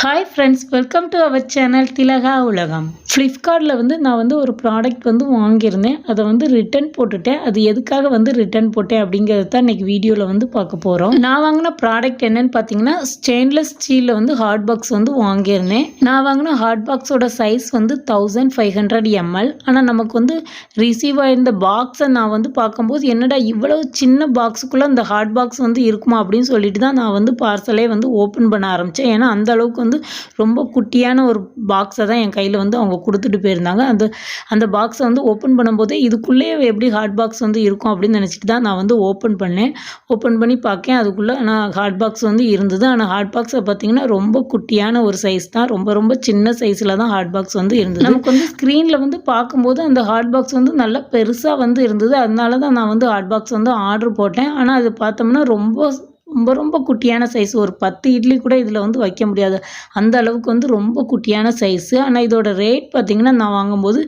Hi friends welcome to our channel Thilaga Ulagam ஃப்ளிப்கார்ட்டில் வந்து நான் வந்து ஒரு ப்ராடக்ட் வந்து வாங்கியிருந்தேன். அதை வந்து ரிட்டர்ன் போட்டுட்டேன். அது எதுக்காக வந்து ரிட்டர்ன் போட்டேன் அப்படிங்கிறது தான் இன்றைக்கி வீடியோவில் வந்து பார்க்க போகிறோம் நான் வாங்கின ப்ராடக்ட் என்னன்னு பார்த்தீங்கன்னா ஸ்டெயின்லெஸ் ஸ்டீலில் வந்து ஹாட் பாக்ஸ் வந்து வாங்கியிருந்தேன். நான் வாங்கின ஹாட் பாக்ஸோட சைஸ் வந்து தௌசண்ட் ஃபைவ் ஹண்ட்ரட் எம்எல் ஆனால் நமக்கு வந்து ரிசீவ் ஆயிருந்த பாக்ஸை நான் வந்து பார்க்கும்போது என்னடா இவ்வளவு சின்ன பாக்ஸுக்குள்ளே அந்த ஹாட் பாக்ஸ் வந்து இருக்குமா அப்படின்னு சொல்லிட்டு தான் நான் வந்து பார்சலே வந்து ஓப்பன் பண்ண ஆரம்பித்தேன் ஏன்னா அந்த அளவுக்கு வந்து ரொம்ப குட்டியான ஒரு பாக்ஸை தான் என் கையில் வந்து அவங்க கொடுத்துட்டு போயிருந்தாங்க. அந்த அந்த பாக்ஸை வந்து ஓப்பன் பண்ணும்போதே இதுக்குள்ளேயே எப்படி ஹாட் பாக்ஸ் வந்து இருக்கும் அப்படின்னு நினச்சிட்டு தான் நான் வந்து ஓப்பன் பண்ணேன். ஓப்பன் பண்ணி பார்க்கேன் அதுக்குள்ளே ஆனால் ஹாட் பாக்ஸ் வந்து இருந்தது. ஆனால் ஹாட் பாக்ஸை பார்த்தீங்கன்னா ரொம்ப குட்டியான ஒரு சைஸ் தான். ரொம்ப ரொம்ப சின்ன சைஸில் தான் ஹாட் பாக்ஸ் வந்து இருந்தது. நமக்கு வந்து ஸ்க்ரீனில் வந்து பார்க்கும்போது அந்த ஹாட் பாக்ஸ் வந்து நல்லா பெருசாக வந்து இருந்தது. அதனால தான் நான் வந்து ஹாட் பாக்ஸ் வந்து ஆர்டர் போட்டேன். ஆனால் அது பார்த்தோம்னா ரொம்ப ரொம்ப ரொம்ப குட்டியான சைஸ் ஒரு பத்து இட்லி கூட இதில் வந்து வைக்க முடியாது. அந்த அளவுக்கு வந்து ரொம்ப குட்டியான சைஸு ஆனால் இதோட ரேட் பார்த்திங்கன்னா நான் வாங்கும்போது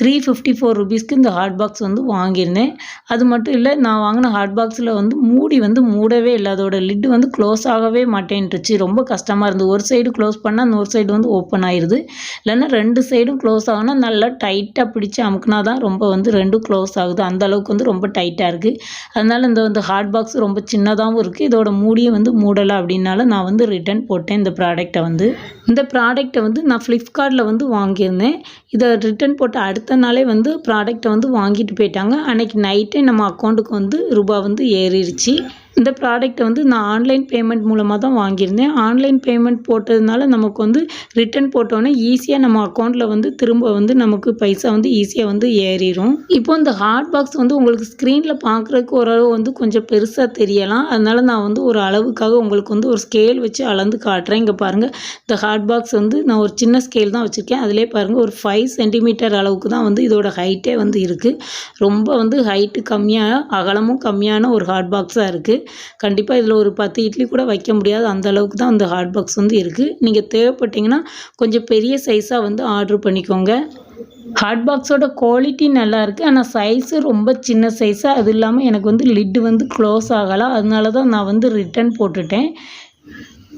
த்ரீ ஃபிஃப்டி ஃபோர் ருபீஸ்க்கு இந்த ஹாட் பாக்ஸ் வந்து வாங்கியிருந்தேன். அது மட்டும் இல்லை நான் வாங்கின ஹாட் பாக்ஸில் வந்து மூடி வந்து மூடவே இல்லை. அதோட லிட் வந்து க்ளோஸ் ஆகவே மாட்டேன்ட்டுச்சு ரொம்ப கஷ்டமாக இருந்தது. ஒரு சைடு க்ளோஸ் பண்ணால் இன்னொரு சைடு வந்து ஓப்பன் ஆயிடுது இல்லைன்னா ரெண்டு சைடும் க்ளோஸ் ஆகுனா நல்லா டைட்டாக பிடிச்சி அமுக்குனா தான் ரொம்ப வந்து ரெண்டும் க்ளோஸ் ஆகுது. அந்த அளவுக்கு வந்து ரொம்ப டைட்டாக இருக்குது அதனால் இந்த வந்து ஹாட் பாக்ஸ் ரொம்ப சின்னதாகவும் இருக்குது இதோட மூடியே வந்து மூடலை அப்படின்னால நான் வந்து ரிட்டர்ன் போட்டேன் இந்த ப்ராடக்டை வந்து. இந்த ப்ராடக்டை வந்து நான் ஃப்ளிப்கார்ட்டில் வந்து வாங்கியிருந்தேன். இதை ரிட்டர்ன் போட்ட அடுத்த நாளே வந்து ப்ராடக்டை வந்து வாங்கிட்டு போயிட்டாங்க. அன்றைக்கி நைட்டே நம்ம அக்கௌண்ட்டுக்கு வந்து ரூபா வந்து ஏறிடுச்சு. இந்த ப்ராடக்ட்டை வந்து நான் ஆன்லைன் பேமெண்ட் மூலமாக தான் வாங்கியிருந்தேன். ஆன்லைன் பேமெண்ட் போட்டதுனால நமக்கு வந்து ரிட்டர்ன் போட்டோன்னே ஈஸியாக நம்ம அக்கௌண்ட்டில் வந்து திரும்ப வந்து நமக்கு பைசா வந்து ஈஸியாக வந்து ஏறிடும் இப்போ இந்த ஹாட் பாக்ஸ் வந்து உங்களுக்கு ஸ்க்ரீனில் பார்க்குறதுக்கு ஓரளவு வந்து கொஞ்சம் பெருசாக தெரியலாம். அதனால் நான் வந்து ஒரு அளவுக்காக உங்களுக்கு வந்து ஒரு ஸ்கேல் வச்சு அளந்து காட்டுறேன். இங்கே பாருங்கள் இந்த ஹாட் பாக்ஸ் வந்து நான் ஒரு சின்ன ஸ்கேல் தான் வச்சுருக்கேன். அதிலே பாருங்கள் ஒரு ஃபைவ் சென்டிமீட்டர் அளவுக்கு தான் வந்து இதோட ஹைட்டே வந்து இருக்குது ரொம்ப வந்து ஹைட்டு கம்மியாக அகலமும் கம்மியான ஒரு ஹாட் பாக்ஸாக இருக்குது கண்டிப்பாக இதில் ஒரு பத்து இட்லி கூட வைக்க முடியாது. அந்த அளவுக்கு தான் அந்த ஹாட் பாக்ஸ் வந்து இருக்குது நீங்கள் தேவைப்பட்டிங்கன்னா கொஞ்சம் பெரிய சைஸாக வந்து ஆர்டர் பண்ணிக்கோங்க. ஹாட் பாக்ஸோட குவாலிட்டி நல்லாயிருக்கு ஆனால் சைஸு ரொம்ப சின்ன சைஸாக அது இல்லாமல் எனக்கு வந்து லிட்டு வந்து க்ளோஸ் ஆகலாம் அதனால தான் நான் வந்து ரிட்டன் போட்டுட்டேன்.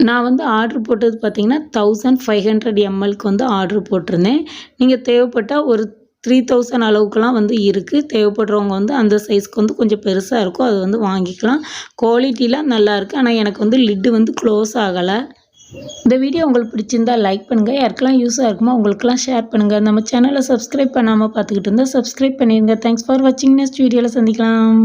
நான் வந்து ஆர்டர் போட்டது பார்த்திங்கன்னா தௌசண்ட் ஃபைவ் ஹண்ட்ரட் எம்எல்க்கு வந்து ஆர்டர் போட்டிருந்தேன். நீங்கள் தேவைப்பட்டால் ஒரு த்ரீ தௌசண்ட் அளவுக்குலாம் வந்து இருக்குது தேவைப்படுறவங்க வந்து அந்த சைஸ்க்கு வந்து கொஞ்சம் பெருசாக இருக்கும். அது வந்து வாங்கிக்கலாம். குவாலிட்டிலாம் நல்லாயிருக்கு ஆனால் எனக்கு வந்து லிட்டு வந்து க்ளோஸ் ஆகலை. இந்த வீடியோ உங்களுக்கு பிடிச்சிருந்தா லைக் பண்ணுங்கள் யாருக்கெல்லாம் யூஸாக இருக்குமோ உங்களுக்கெல்லாம் ஷேர் பண்ணுங்கள் நம்ம சேனலை சப்ஸ்கிரைப் பண்ணாமல் பார்த்துக்கிட்டு இருந்தால் சப்ஸ்கிரைப் பண்ணிடுங்க தேங்க்ஸ் ஃபார் வாட்சிங் நெக்ஸ்ட் வீடியோவில் சந்திக்கலாம்.